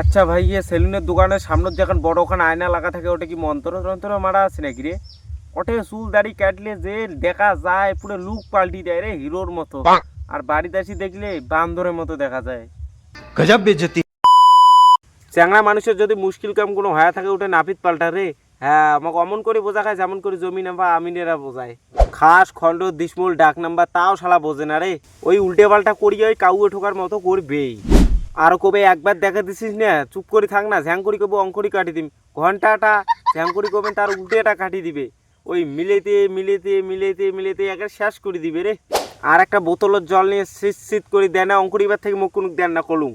আচ্ছা ভাই ইয়ে সেলুনের দোকানের সামনে এখন বড় ওখানে আয়না লাগা থাকে ওটা কি মন্ত্র তন্ত্র মারা আছে নাকি রে? ওটে চুল দাড়ি কাটলে যে দেখা যায় পুরো লুক পাল্টি দেয় রে হিরোর মতো। আর বাড়ি দাসি দেখলে বান্দরের মতো দেখা যায়। গজব বেজতি চ্যাংড়া মানুষের যদি মুশকিল কাম কোনো হয়া থাকে ওটা নাপিত পাল্টা রে। হ্যাঁ আমাকে অমন করে বোঝা খায় যেমন করে জমি নাম্বা আমিনেরা বোঝায়। খাস খণ্ড দিসমুল ডাক নাম্বার তাও শালা বোঝে না রে। ওই উল্টে পাল্টা করিয়ে ওই কাউয়ে ঠোকার মতো করবেই। আর কবে একবার দেখা দিছিস না চুপ করে থাক না ঝ্যাং করি কবে অঙ্করি কাটি দিবি ঘন্টাটা ঝ্যাং করি কবেন তার উল্টেটা কাটি দিবে। ওই মিলেতে মিলেতে মিলেতে মিলেতে একবার শেষ করে দিবে রে। আর একটা বোতলের জল নিয়ে শীত শীত করে দেন না অঙ্কুরিবার থেকে মুখ কোনো দেন না কলুম।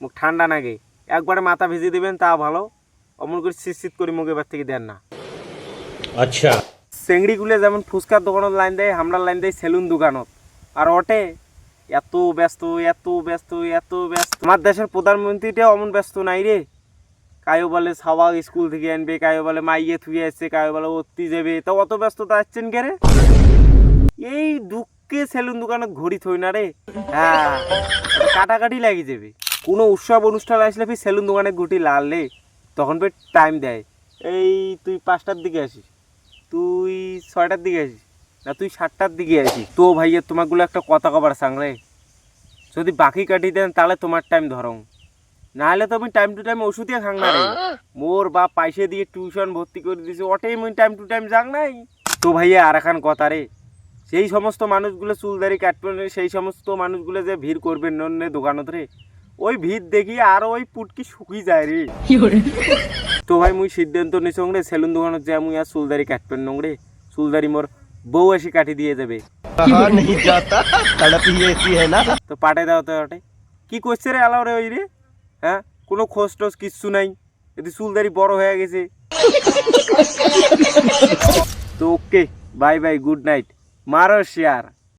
মুখ ঠান্ডা নাগে একবারে মাথা ভিজে দেবেন তা ভালো। অমন করে শীত শীত করে মুখ এবার থেকে দেন না। আচ্ছা। চেংড়িগুলো যেমন ফুচকার দোকানের লাইন দেয় হামলার লাইন দেয় সেলুন দোকানত। আর ওটে এত ব্যস্ত এত ব্যস্ত এত ব্যস্ত। আমার দেশের প্রধানমন্ত্রীটা অমন ব্যস্ত নাই রে। কায়ো বলে সাওয়া স্কুল থেকে আনবে, কায়ো বলে মাইয়ে থুয়ে আসছে, কায়ো বলে অত্তি যাবে। তো অত ব্যস্ততা আসছেন কে রে? এই দুঃখে সেলুন দোকানে ঘড়ি থই না রে। হ্যাঁ কাটাকাটি লাগি যাবে। কোনো উৎসব অনুষ্ঠান আসলে ফির সেলুন দোকানে গুটি লাল তখন ফির টাইম দেয়। এই তুই পাঁচটার দিকে আসিস। তুই ছয়টার দিকে আসিস। না তুই সাতটার দিকে আসিস। তো ভাইয়া তোমারগুলো একটা কথা কবার সাংরে যদি বাকি কাটি দেন তাহলে তোমার টাইম ধরং নাহলে তো আমি টাইম টু টাইম ওষুধই খাং না রে। মোর বাপ পয়সা দিয়ে টিউশন ভর্তি করে দিয়েছে ওটাই মুই টাইম টু টাইম যাং নাই। তো ভাইয়া আর এখন কথা রে। সেই সমস্ত মানুষগুলো চুলদারি কাটবে না, সেই সমস্ত মানুষগুলো যে ভিড় করবে নন্য দোকানত রে ওই ভিড় দেখি আর ওই পুটকি শুকিয়ে যায় রে। তো ভাই মুই সিদ্ধান্ত নিছ রে সেলুন দোকানত যা মুই আর চুলদারি কাটবেন নংরে চুলদারি মোর বউ এসে কাঠি দিয়ে দেবে। তো পাঠিয়ে দাও তো ওটাই কি করছে রে আলাও রে ওই রে? হ্যাঁ? কোনো খোঁজ টোজ কিচ্ছু নাই। এতে চুলদারি বড় হয়ে গেছে। তো okay bye bye good night মারো শেয়ার।